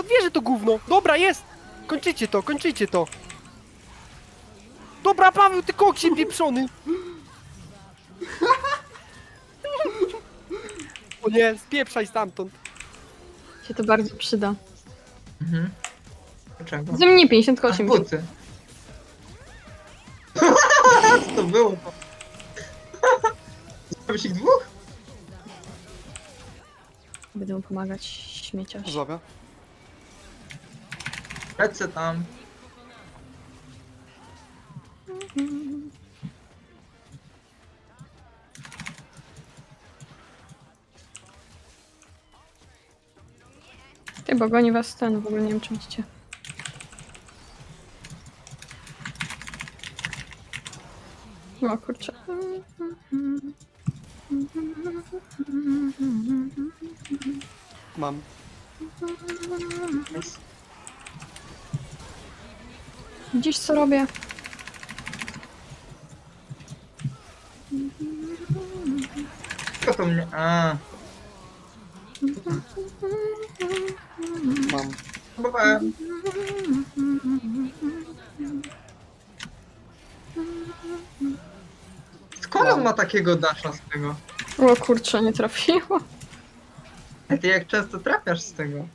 Podwierzę to gówno. Dobra, jest! Kończycie to, kończycie to. Dobra Paweł, ty koksie pieprzony. O nie, spieprzaj stamtąd. Się to bardzo przyda. Mhm. Dlaczego? Ze mnie Aż 58. buty. Co to było? Zrobić ich dwóch? Będę mu pomagać, śmieciarz. Zrobię. Lecę tam. Ty, bo goni was ten, w ogóle nie wiem czy widzicie. O kurczę. Mam. Nice. Widzisz co robię? Kto to mnie? A, Mam. próbowałem. Skąd on ma takiego dasza z tego? O kurczę, nie trafiło. A ty jak często trafiasz z tego?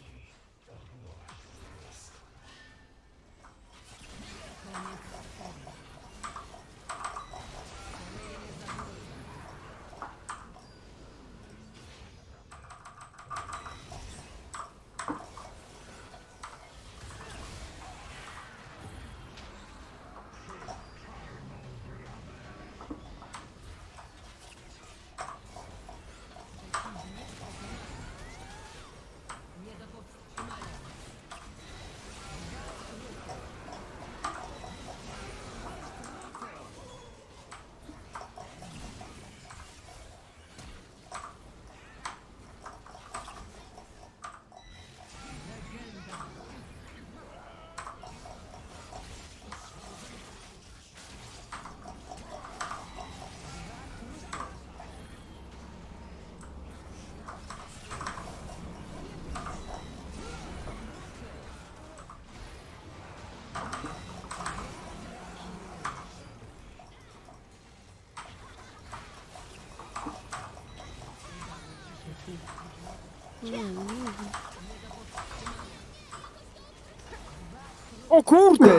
O kurde!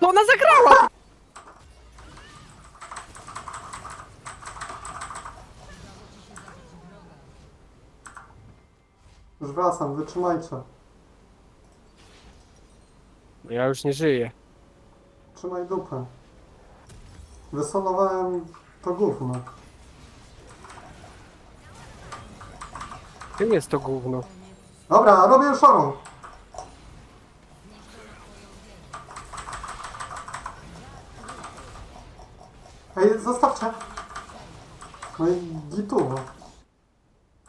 No ona zagrała! Już wracam, wytrzymajcie. Ja już nie żyję. Trzymaj dupę. Wysonowałem to gówno. Czym jest to gówno? Dobra, robię szorą. Ej, zostawcie. No i gituwo.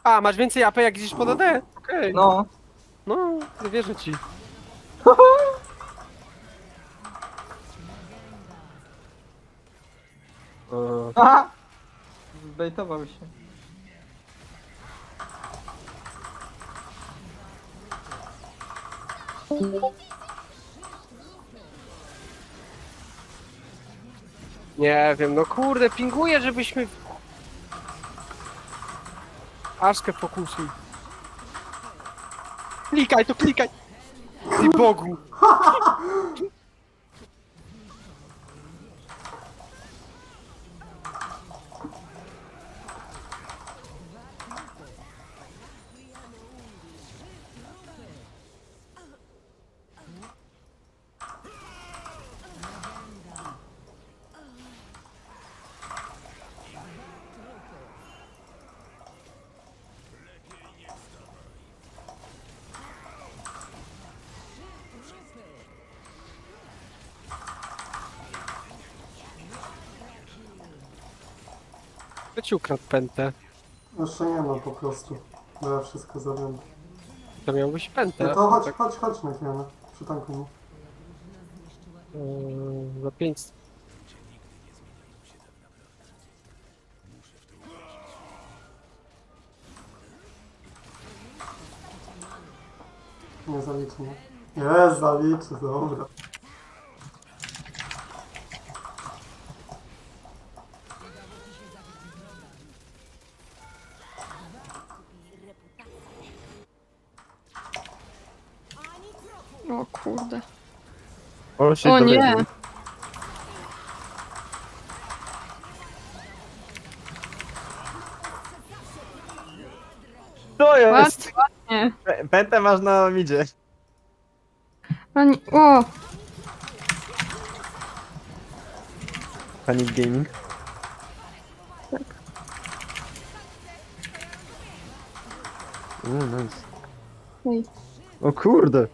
A, masz więcej AP jak gdzieś pod AD? Okej. No. No, nie wierzę ci. Eee, Aha! Zbejtował się. Nie wiem, no kurde, pinguję, żebyśmy... Aszkę fokusuj. Klikaj, to klikaj! Ty Bogu! ci ukradł pętę? Jeszcze nie ma po prostu. Bo ja wszystko zabiorę. To miał być pętę. No to chodź, Tak, chodź, chodź na chwilę. Przytankuj mi. yy, za 5 Nie zaliczy, nie? Jest, zaliczy, dobra. O kurde. O, się O nie! dowiedział. To jest! Ładnie, ładnie. P- Pętę masz na midzie. Ani... O! Panic Gaming. O, nice. Ej. O kurde!